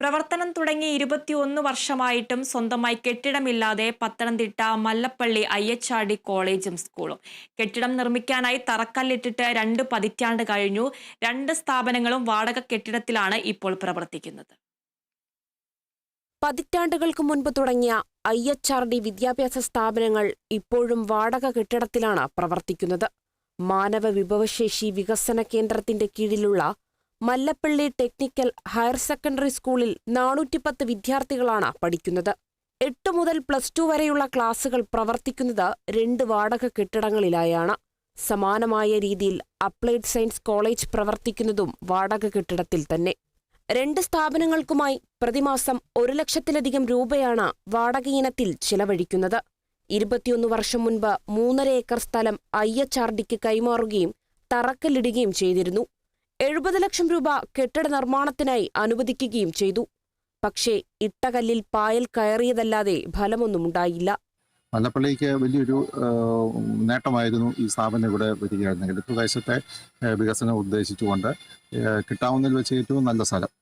പ്രവർത്തനം തുടങ്ങി ഇരുപത്തിയൊന്ന് വർഷമായിട്ടും സ്വന്തമായി കെട്ടിടമില്ലാതെ Pathanamthitta Mallappally I H R D കോളേജും സ്കൂളും. കെട്ടിടം നിർമ്മിക്കാനായി തറക്കല്ലിട്ടിട്ട് രണ്ട് പതിറ്റാണ്ട് കഴിഞ്ഞു. രണ്ട് സ്ഥാപനങ്ങളും വാടക കെട്ടിടത്തിലാണ് ഇപ്പോൾ പ്രവർത്തിക്കുന്നത്. പതിറ്റാണ്ടുകൾക്ക് മുൻപ് തുടങ്ങിയ ഐ എച്ച് ആർ ഡി വിദ്യാഭ്യാസ സ്ഥാപനങ്ങൾ ഇപ്പോഴും വാടക കെട്ടിടത്തിലാണ് പ്രവർത്തിക്കുന്നത്. മാനവ വിഭവശേഷി വികസന കേന്ദ്രത്തിന്റെ കീഴിലുള്ള മല്ലപ്പള്ളി ടെക്നിക്കൽ ഹയർ സെക്കൻഡറി സ്കൂളിൽ നാനൂറ്റിപ്പത്ത് വിദ്യാർത്ഥികളാണ് പഠിക്കുന്നത്. എട്ട് മുതൽ പ്ലസ് ടു വരെയുള്ള ക്ലാസുകൾ പ്രവർത്തിക്കുന്നത് രണ്ട് വാടക കെട്ടിടങ്ങളിലായാണ്. സമാനമായ രീതിയിൽ അപ്ലൈഡ് സയൻസ് കോളേജ് പ്രവർത്തിക്കുന്നതും വാടക കെട്ടിടത്തിൽ തന്നെ. രണ്ട് സ്ഥാപനങ്ങൾക്കുമായി പ്രതിമാസം ഒരു ലക്ഷത്തിലധികം രൂപയാണ് വാടക ഇനത്തിൽ ചിലവഴിക്കുന്നത്. ഇരുപത്തിയൊന്ന് വർഷം മുൻപ് മൂന്നര ഏക്കർ സ്ഥലം ഐ എച്ച് ആർ ഡിക്ക് കൈമാറുകയും തറക്കല്ലിടുകയും ചെയ്തിരുന്നു. എഴുപത് ലക്ഷം രൂപ കെട്ടിട നിർമ്മാണത്തിനായി അനുവദിക്കുകയും ചെയ്തു. പക്ഷേ ഇട്ടകല്ലിൽ പായൽ കയറിയതല്ലാതെ ഫലമൊന്നും ഉണ്ടായില്ല. മല്ലപ്പള്ളിക്ക് വലിയൊരു നേട്ടമായിരുന്നു ഈ സ്ഥാപനം ഇവിടെ വരികയായിരുന്നെങ്കിൽ. പ്രദേശത്തെ വികസനം ഉദ്ദേശിച്ചുകൊണ്ട് കിട്ടാവുന്നതിൽ വെച്ച് ഏറ്റവും നല്ല സ്ഥലം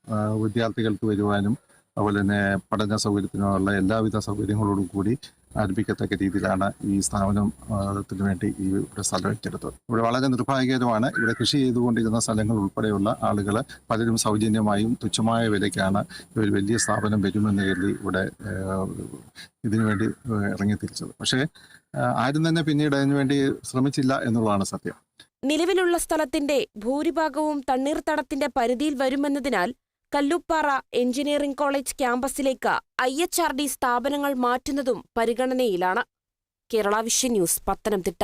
വിദ്യാർത്ഥികൾക്ക് വരുവാനും അതുപോലെ തന്നെ പഠന സൗകര്യത്തിനുള്ള എല്ലാവിധ സൗകര്യങ്ങളോടും കൂടി ആരംഭിക്കത്തക്ക രീതിയിലാണ് ഈ സ്ഥാപനത്തിന് വേണ്ടി ഈ ഇവിടെ സ്ഥലം ഏറ്റെടുത്തത്. ഇവിടെ വളരെ നിർഭാഗ്യകരമാണ്. ഇവിടെ കൃഷി ചെയ്തുകൊണ്ടിരുന്ന സ്ഥലങ്ങൾ ഉൾപ്പെടെയുള്ള ആളുകൾ പലരും സൗജന്യമായും തുച്ഛമായ വിലയ്ക്കാണ് ഒരു വലിയ സ്ഥാപനം വരുമെന്ന് കരുതി ഇവിടെ ഇതിനുവേണ്ടി ഇറങ്ങി തിരിച്ചത് പക്ഷേ ആരും തന്നെ പിന്നീട് അതിനുവേണ്ടി ശ്രമിച്ചില്ല എന്നുള്ളതാണ് സത്യം. നിലവിലുള്ള സ്ഥലത്തിന്റെ ഭൂരിഭാഗവും തണ്ണീർത്തടത്തിന്റെ പരിധിയിൽ വരുമെന്നതിനാൽ കല്ലുപ്പാറ എഞ്ചിനീയറിംഗ് കോളേജ് ക്യാമ്പസിലേക്ക് ഐ എച്ച് ആർ ഡി സ്ഥാപനങ്ങൾ മാറ്റുന്നതും പരിഗണനയിലാണ്. Kerala vision news Pathanamthitta.